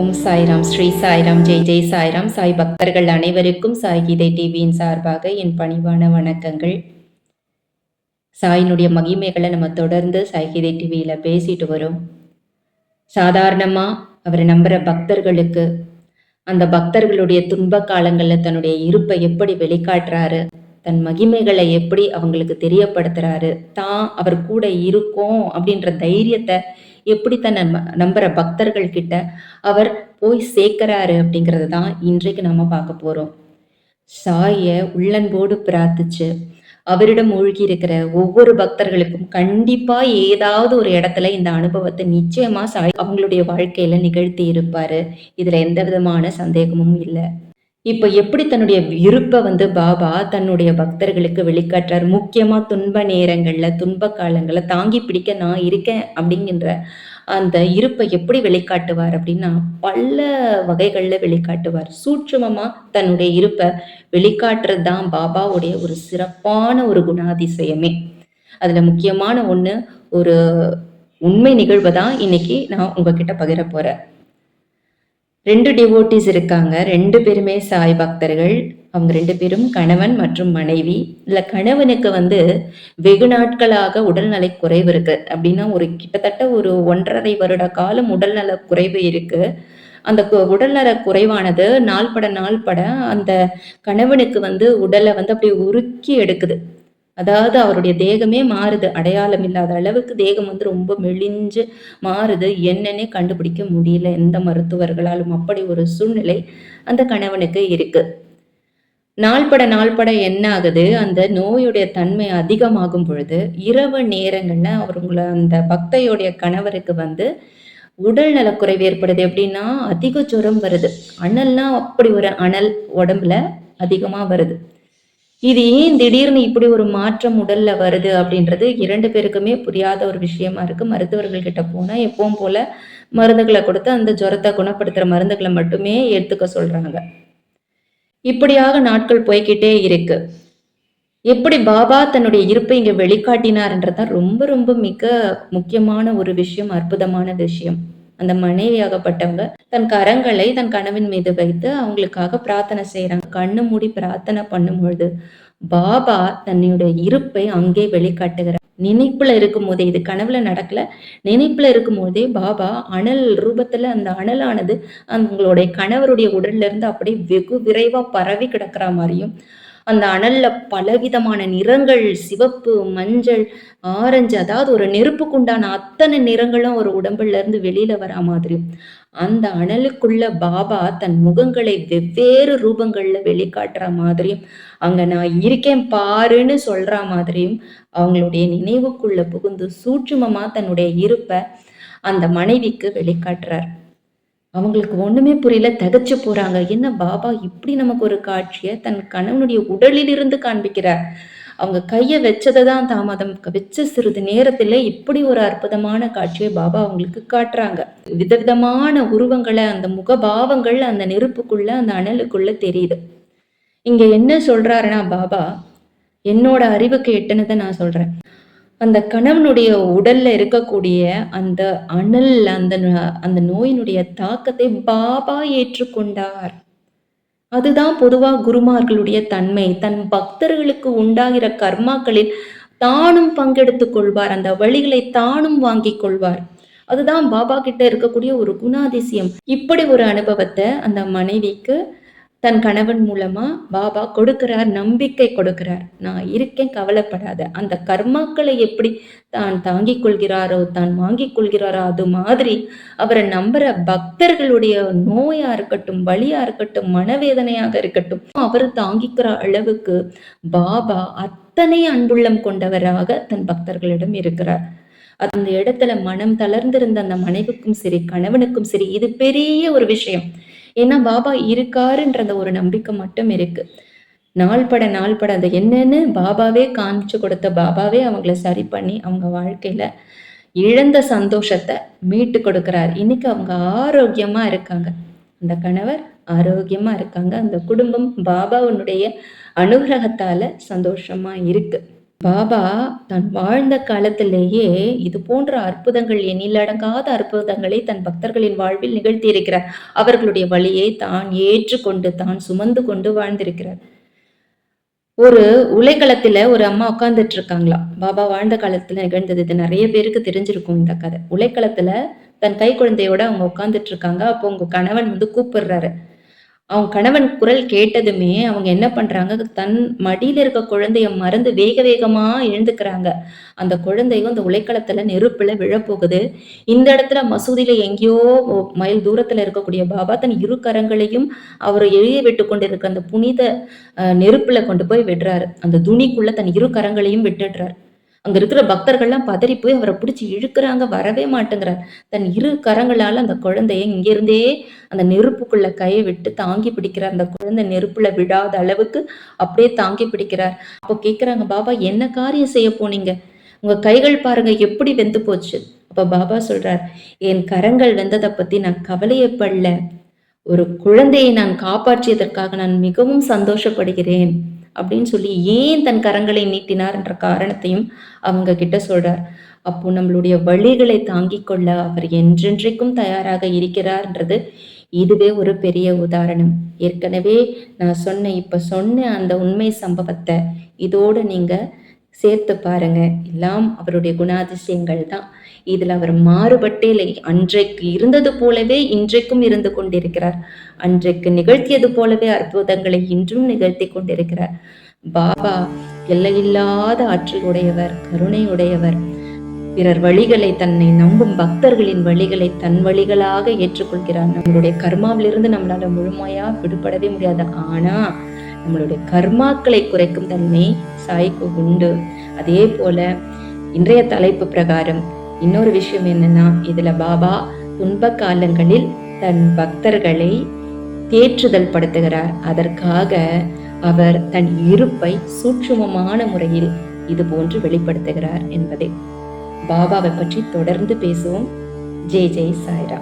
ஓம் சாய்ராம் ஸ்ரீ சாய்ராம் ஜெய் ஜெய் சாய்ராம். சாய் பக்தர்கள் அனைவருக்கும் சாய் கீதை டிவியின் சார்பாக என் பணிவான வணக்கங்கள். சாயினுடைய மகிமைகளை நம்ம தொடர்ந்து சாய் கீதை டிவியில் பேசிட்டு வரோம். சாதாரணமாக அவரை நம்புகிற பக்தர்களுக்கு அந்த பக்தர்களுடைய துன்ப காலங்களில் தன்னுடைய இருப்பை எப்படி வெளிக்காட்டுறாரு தன் மகிமைகளை எப்படி அவங்களுக்கு தெரியப்படுத்துறாரு தான் அவர் கூட இருக்கும் அப்படின்ற தைரியத்தை எப்படி தன்னை நம்புற பக்தர்கள் கிட்ட அவர் போய் சேர்க்கிறாரு அப்படிங்கிறது தான் இன்றைக்கு நம்ம பார்க்க போறோம். சாய உள்ளன்போடு பிரார்த்திச்சு அவரிடம் மூழ்கி இருக்கிற ஒவ்வொரு பக்தர்களுக்கும் கண்டிப்பா ஏதாவது ஒரு இடத்துல இந்த அனுபவத்தை நிச்சயமா சாய் அவங்களுடைய வாழ்க்கையில நிகழ்த்தி இருப்பாரு. இதுல எந்த விதமான சந்தேகமும் இல்லை. இப்போ எப்படி தன்னுடைய இருப்பை வந்து பாபா தன்னுடைய பக்தர்களுக்கு வெளிக்காட்டுறார்? முக்கியமாக துன்ப நேரங்களில் துன்ப காலங்களில் தாங்கி பிடிக்க நான் இருக்கேன் அப்படிங்கின்ற அந்த இருப்பை எப்படி வெளிக்காட்டுவார் அப்படின்னா பல வகைகளில் வெளிக்காட்டுவார். சூட்சமமாக தன்னுடைய இருப்பை வெளிக்காட்டுறது தான் பாபாவுடைய ஒரு சிறப்பான ஒரு குணாதிசயமே. அதில் முக்கியமான ஒன்று ஒரு உண்மை நிகழ்வை தான் இன்னைக்கு நான் உங்ககிட்ட பகிர போகிறேன் ரெண்டு டிவோட்டிஸ் இருக்காங்க. ரெண்டு பேருமே சாய் பக்தர்கள். அவங்க ரெண்டு பேரும் கணவன் மற்றும் மனைவி. இல்ல கணவனுக்கு வந்து வெகு நாட்களாக உடல்நலை குறைவு இருக்கு. அப்படின்னா ஒரு கிட்டத்தட்ட ஒரு ஒன்றரை வருட காலம் உடல்நல குறைவு இருக்கு. அந்த உடல்நல குறைவானது நாள்பட நாள்பட அந்த கணவனுக்கு வந்து உடலை வந்து அப்படி உருக்கி எடுக்குது. அதாவது அவருடைய தேகமே மாறுது. அடையாளம் இல்லாத அளவுக்கு தேகம் வந்து ரொம்ப மெலிஞ்சு மாறுது. என்னன்னே கண்டுபிடிக்க முடியல. எந்த மருத்துவர்களாலும் அப்படி ஒரு சூழ்நிலை அந்த கணவனுக்கு இருக்கு. நாள்பட நாள்பட என்ன ஆகுது அந்த நோயுடைய தன்மை அதிகமாகும் பொழுது இரவு நேரங்கள்ல அவருங்களை அந்த பக்தையுடைய கணவருக்கு வந்து உடல் நலக்குறைவு ஏற்படுது எப்படின்னா அதிக ஜுரம் வருது. அனல்னா அப்படி ஒரு அனல் உடம்புல அதிகமா வருது. இது ஏன் திடீர்னு இப்படி ஒரு மாற்றம் உடல்ல வருது அப்படின்றது இரண்டு பேருக்குமே புரியாத ஒரு விஷயமா இருக்கு. மருத்துவர்கள் கிட்ட போனா எப்பவும் போல மருந்துகளை கொடுத்து அந்த ஜுரத்தை குணப்படுத்துற மருந்துகளை மட்டுமே எடுத்துக்க சொல்றாங்க. இப்படியாக நாட்கள் போய்கிட்டே இருக்கு. எப்படி பாபா தன்னுடைய இருப்பை இங்க வெளிக்காட்டினார்ன்றதான் ரொம்ப ரொம்ப மிக முக்கியமான ஒரு விஷயம் அற்புதமான விஷயம். அந்த மனைவியாகப்பட்டவங்க தன் கரங்களை தன் கணவன் மீது வைத்து அவங்களுக்காக பிரார்த்தனை செய்யறாங்க கண்ணு மூடி பிரார்த்தனை பண்ணும் பொழுது பாபா தன்னுடைய இருப்பை அங்கே வெளிக்காட்டுகிறார். நினைப்புல இருக்கும் போதே இது கனவுல நடக்கல. நினைப்புல இருக்கும் போதே பாபா அனல் ரூபத்துல அந்த அனலானது அவங்களுடைய கணவருடைய உடல்ல இருந்து அப்படியே வெகு விரைவா பரவி கிடக்குற மாதிரியும் அந்த அனல்ல பலவிதமான நிறங்கள் சிவப்பு மஞ்சள் ஆரஞ்சு அதாவது ஒரு நெருப்புக்குண்டான அத்தனை நிறங்களும் ஒரு உடம்புல இருந்து வெளியில வரா மாதிரி. அந்த அனலுக்குள்ள பாபா தன் முகங்களை வெவ்வேறு ரூபங்கள்ல வெளிக்காட்டுற மாதிரியும் அங்க நான் இருக்கேன் பாருன்னு சொல்ற மாதிரியும் அவங்களுடைய நினைவுக்குள்ள புகுந்து சூட்சுமமா தன்னுடைய இருப்ப அந்த மனைவிக்கு வெளிக்காட்டுறார். அவங்களுக்கு ஒண்ணுமே புரியல தகச்சு போறாங்க. என்ன பாபா இப்படி நமக்கு ஒரு காட்சியை தன் கணவனுடைய உடலில் இருந்து காண்பிக்கிறார். அவங்க கையை வச்சதை தான் தாமதம். வச்ச சிறிது நேரத்துல இப்படி ஒரு அற்புதமான காட்சியை பாபா அவங்களுக்கு காட்டுறாங்க. விதவிதமான உருவங்களை அந்த முகபாவங்கள் அந்த நெருப்புக்குள்ள அந்த அனலுக்குள்ள தெரியுது. இங்க என்ன சொல்றாருன்னா பாபா என்னோட அறிவுக்கு எட்டுனதை நான் சொல்றேன். அந்த கணவனுடைய உடல்ல இருக்கக்கூடிய அந்த அனல் அந்த அந்த நோயினுடைய தாக்கத்தை பாபா ஏற்றுக்கொண்டார். அதுதான் பொதுவா குருமார்களுடைய தன்மை. தன் பக்தர்களுக்கு உண்டாகிற கர்மாக்களில் தானும் பங்கெடுத்துக் கொள்வார். அந்த வழிகளை தானும் வாங்கிக் கொள்வார். அதுதான் பாபா கிட்ட இருக்கக்கூடிய ஒரு குணாதிசயம். இப்படி ஒரு அனுபவத்தை அந்த மனைவிக்கு தன் கணவன் மூலமா பாபா கொடுக்கிறார் நம்பிக்கை கொடுக்கிறார். நான் இருக்கேன் கவலைப்படாத. அந்த கர்மாக்களை எப்படி தான் தாங்கிக் கொள்கிறாரோ தான் வாங்கிக் கொள்கிறாரோ அது மாதிரி அவரை நம்புற பக்தர்களுடைய நோயா இருக்கட்டும் வழியா இருக்கட்டும் மனவேதனையாக இருக்கட்டும் அவர் தாங்கிக்கிற அளவுக்கு பாபா அத்தனை அன்புள்ளம் கொண்டவராக தன் பக்தர்களிடம் இருக்கிறார். அந்த இடத்துல மனம் தளர்ந்திருந்த அந்த மனைவிக்கும் சரி கணவனுக்கும் சரி இது பெரிய ஒரு விஷயம். ஏன்னா பாபா இருக்காருன்றத ஒரு நம்பிக்கை மட்டும் இருக்கு. நாள்பட நாள்பட அதை என்னன்னு பாபாவே காமிச்சு கொடுத்த பாபாவே அவங்கள சரி பண்ணி அவங்க வாழ்க்கையில இழந்த சந்தோஷத்தை மீட்டு கொடுக்கிறார். இன்னைக்கு அவங்க ஆரோக்கியமா இருக்காங்க. அந்த கணவர் ஆரோக்கியமா இருக்காங்க. அந்த குடும்பம் பாபாவுனுடைய அனுகிரகத்தால சந்தோஷமா இருக்கு. பாபா தான் வாழ்ந்த காலத்திலேயே இது போன்ற அற்புதங்கள் எண்ணிலடங்காத அற்புதங்களை தன் பக்தர்களின் வாழ்வில் நிகழ்த்தியிருக்கிறார். அவர்களுடைய வழியை தான் ஏற்றுக்கொண்டு தான் சுமந்து கொண்டு வாழ்ந்திருக்கிறார். ஒரு உலைக்களத்துல ஒரு அம்மா உட்கார்ந்துட்டு இருக்காங்களாம் பாபா வாழ்ந்த காலத்துல நிகழ்ந்தது இது. நிறைய பேருக்கு தெரிஞ்சிருக்கும் இந்த கதை. உலைக்களத்துல தன் கை குழந்தையோட அவங்க உட்கார்ந்துட்டு இருக்காங்க. அப்போ உங்க கணவன் வந்து கூப்பிடுறாரு. அவங்க கணவன் குரல் கேட்டதுமே அவங்க என்ன பண்றாங்க? தன் மடியில இருக்க குழந்தைய மறந்து வேக வேகமா எழுந்துக்கிறாங்க. அந்த குழந்தையும் அந்த உலைக்களத்துல நெருப்புல விழப்போகுது. இந்த இடத்துல மசூதியில எங்கேயோ மைல் தூரத்துல இருக்கக்கூடிய பாபா தன் இரு கரங்களையும் அவர் எழுதி விட்டு கொண்டிருக்க அந்த புனித நெருப்புல கொண்டு போய் விடுறாரு. அந்த துணிக்குள்ள தன் இரு கரங்களையும் விட்டுடுறாரு. அங்க இருக்கிற பக்தர்கள்லாம் பதறி போய் அவரை பிடிச்சி இழுக்கிறாங்க வரவே மாட்டேங்கிறார். தன் இரு கரங்களால அந்த குழந்தைய இங்கிருந்தே அந்த நெருப்புக்குள்ள கையை விட்டு தாங்கி பிடிக்கிறார் அந்த குழந்தை நெருப்புல விடாத அளவுக்கு அப்படியே தாங்கி பிடிக்கிறார். அப்போ கேக்குறாங்க பாபா என்ன காரியம் செய்ய போனீங்க? உங்க கைகள் பாருங்க எப்படி வெந்து போச்சு? அப்ப பாபா சொல்றார் என் கரங்கள் வெந்ததை பத்தி நான் கவலையப்படல ஒரு குழந்தையை நான் காப்பாற்றியதற்காக நான் மிகவும் சந்தோஷப்படுகிறேன். அப்படின்னு சொல்லி ஏன் தன் கரங்களை நீட்டினார் என்ற காரணத்தையும் அவங்க கிட்ட சொல்றார். அப்போ நம்மளுடைய வழிகளை தாங்கிக் கொள்ள அவர் என்றென்றைக்கும் தயாராக இருக்கிறார்ன்றது இதுவே ஒரு பெரிய உதாரணம். ஏற்கனவே நான் சொன்ன இப்ப சொன்ன அந்த உண்மை சம்பவத்தை இதோடு நீங்க சேர்த்து பாருங்க. எல்லாம் அவருடைய குணாதிசயங்கள் தான். இதில் அவர் மாறுபட்டே இல்லை. அன்றைக்கு இருந்தது போலவே இன்றைக்கும் இருந்து கொண்டிருக்கிறார். அன்றைக்கு நிகழ்த்தியது போலவே அற்புதங்களை இன்றும் நிகழ்த்தி கொண்டிருக்கிறார். பாபா எல்லையில்லாத ஆற்றல் உடையவர் கருணை உடையவர் பிறர் வழிகளை தன்னை நம்பும் பக்தர்களின் வழிகளை தன் வழிகளாக ஏற்றுக்கொள்கிறார். நம்மளுடைய கர்மாவிலிருந்து நம்மளால முழுமையா விடுபடவே முடியாது. ஆனா நம்மளுடைய கர்மாக்களை குறைக்கும் தன்மை சாய்க்கு உண்டு. அதே போல இன்றைய தலைப்பு பிரகாரம் இன்னொரு விஷயம் என்னன்னா இதுல பாபா துன்ப காலங்களில் தன் பக்தர்களை தேற்றுதல் படுத்துகிறார். அதற்காக அவர் தன் இருப்பை சூட்சுமமான முறையில் இது போன்று வெளிப்படுத்துகிறார் என்பதை. பாபாவை பற்றி தொடர்ந்து பேசுவோம். ஜெய் ஜெய் சாய்ரா